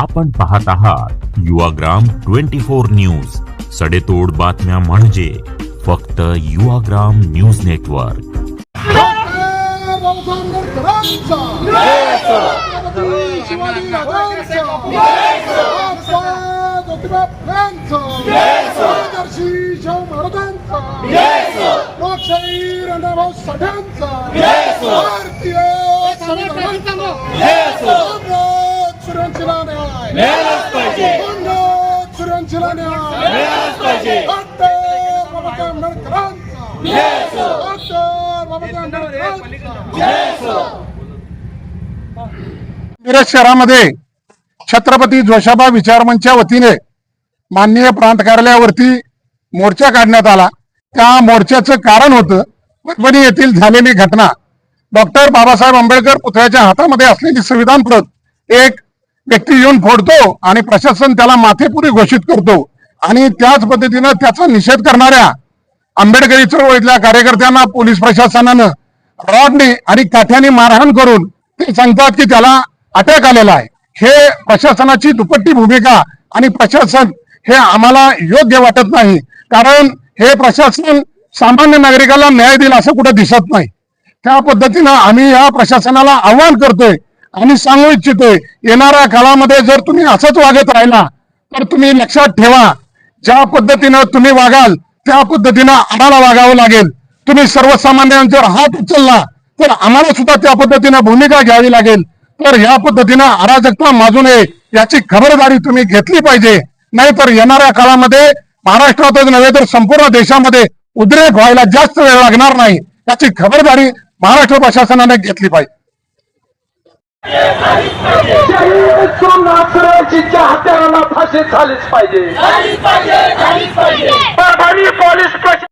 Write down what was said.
आपण पाहत आहात युवाग्राम ट्वेंटी फोर न्यूज. सडेतोड बातम्या म्हणजे फक्त युवाग्राम न्यूज नेटवर्क. बाबासाहेब आंबेडकरांचा न्याय बाबासाहेब आंबेडकरांचा मिरज शहरामध्ये छत्रपती जोशाबा विचारमंचच्या वतीने माननीय प्रांत कार्यालयावरती मोर्चा काढण्यात आला. त्या मोर्चाचं कारण होतं परभणी येथील झालेली घटना. डॉक्टर बाबासाहेब आंबेडकर पुतळ्याच्या हातामध्ये असलेली संविधान प्रत एक व्यक्ती येऊन फोडतो आणि प्रशासन त्याला माथेपुरी घोषित करतो. आणि त्याच पद्धतीनं त्याचा निषेध करणाऱ्या आंबेडकरी चळवळीतल्या कार्यकर्त्यांना पोलीस प्रशासनानं रॉडने आणि काठ्याने मारहाण करून ते सांगतात की त्याला अटक आलेला आहे. हे प्रशासनाची दुपट्टी भूमिका आणि प्रशासन हे आम्हाला योग्य वाटत नाही. कारण हे प्रशासन सामान्य नागरिकाला न्याय देईल असं कुठं दिसत नाही. त्या पद्धतीनं आम्ही या प्रशासनाला आव्हान करतोय आणि सांगू इच्छितोय येणाऱ्या काळामध्ये जर तुम्ही असंच वागत राहिला तर तुम्ही लक्षात ठेवा ज्या पद्धतीनं तुम्ही वागाल त्या पद्धतीनं आम्हाला वागावं लागेल. तुम्ही सर्वसामान्यांच्यावर हात उचलला तर आम्हाला सुद्धा त्या पद्धतीनं भूमिका घ्यावी लागेल. तर या पद्धतीनं अराजकता माजू नये याची खबरदारी तुम्ही घेतली पाहिजे. नाहीतर येणाऱ्या काळामध्ये महाराष्ट्रातच नव्हे तर संपूर्ण देशामध्ये उद्रेक व्हायला जास्त वेळ लागणार नाही. याची खबरदारी महाराष्ट्र प्रशासनाने घेतली पाहिजे. त्यांना सुरक्षितच्या हत्यारांना फाशी झालीच पाहिजे. पोलीस